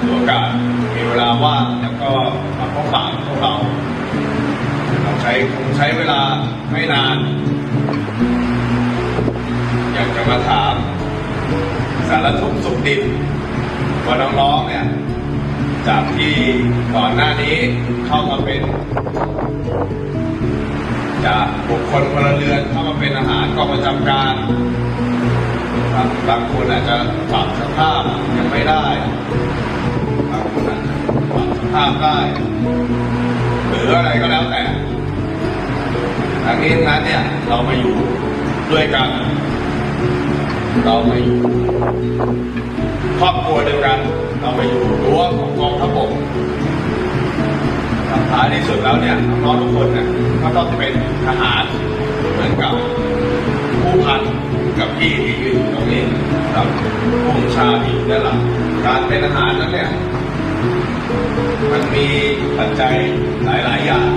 ตัวการมีเวลาว่างแล้วก็มาพบปะพวกเราเราใช้คงใช้เวลาไม่นาน อยากจะมาถาม สารทุกข์สุขดิบว่าน้องๆเนี่ยจากที่ก่อนหน้านี้เข้ามาเป็น จากบุคคลพลเรือนเข้ามาเป็นอาหารกองประจำการบบางคนอาจจะปรับสภาพยังไม่ได้ ปรับสภาพได้ หรืออะไรก็แล้วแต่ทั้งนี้ทั้งนั้นเนี่ยเรามาอยู่ด้วยกัน เรามาอยู่ครอบครัวเดียวกัน เรามาอยู่รั้วของกองทัพบกท้ายที่สุดแล้วเนี่ยน้องทุกคนเนี่ยก็ต้องเป็นทหารเหมือนกับผู้พันกับพี่ที่ยืนอยู่ตรงนี้ครับผู้ชาที่อยู่ด้านหลังการเป็นทหารนั้นเนี่ย มันมีปัจจัยหลาย ๆ อย่าง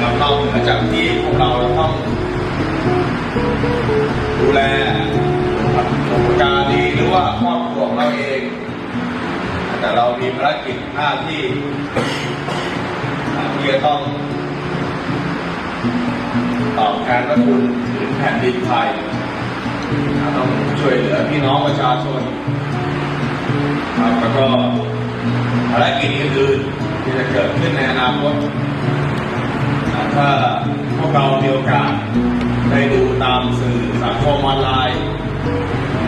ครับนอกเหนือจากที่พวกเราต้อง ดูแลบุพการีหรือว่าครอบครัวของเราเอง แต่เรามีภารกิจหน้าที่ที่จะต้องตอบแทนพระคุณถึงแผ่นดินไทย ต้องช่วยเหลือพี่น้องประชาชน ครับแล้วก็ภารกิจอื่นๆที่จะเกิดขึ้นในอนาคตถ้าพวกเรามีโอกาสได้ดูตามสื่อสังคมออนไลน์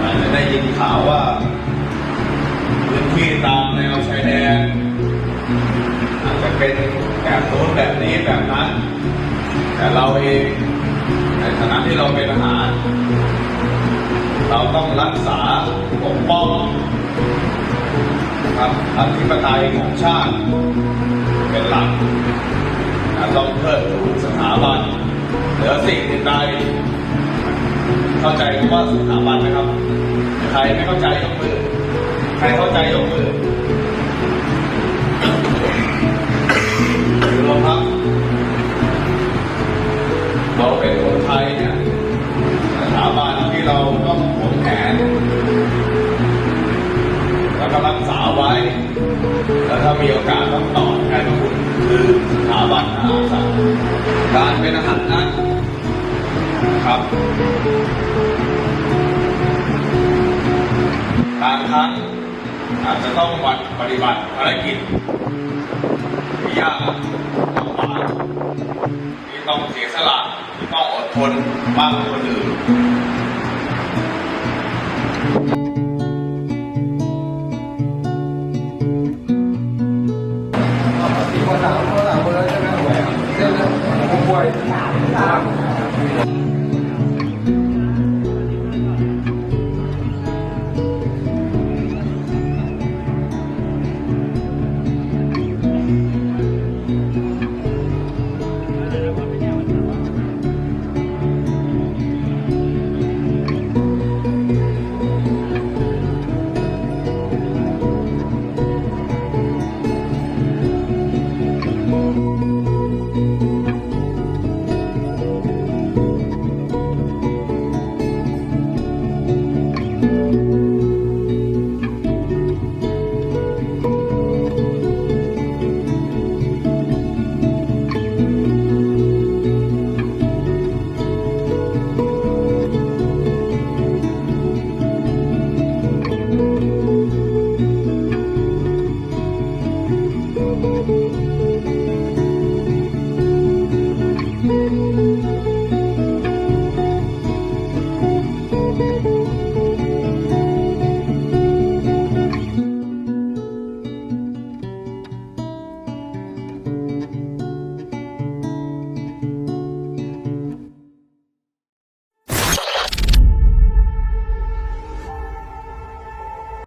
อาจจะได้ยินข่าวว่าพื้นที่ตามแนวชายแดนอาจจะเป็นแบบโน้นแบบนี้แบบนั้น แต่เราเองในฐานะที่เราเป็นทหาร เราต้องรักษาปกป้อง อธิปไตยของชาติเป็นหลักต้องเพิ่มสถาบันเหลือสิ่งใดเข้าใจว่าสถาบันไหมครับใครไม่เข้าใจยกมือใครเข้าใจยกมือ กษัตริย์การเป็นอาหารนั้นครับบางครั้งอาจจะต้องวัดปฏิบัติภารกิจที่ยากลำบากที่ต้องเสียสละที่ต้องอดทนมากกว่าคนอื่น ไปถามครับ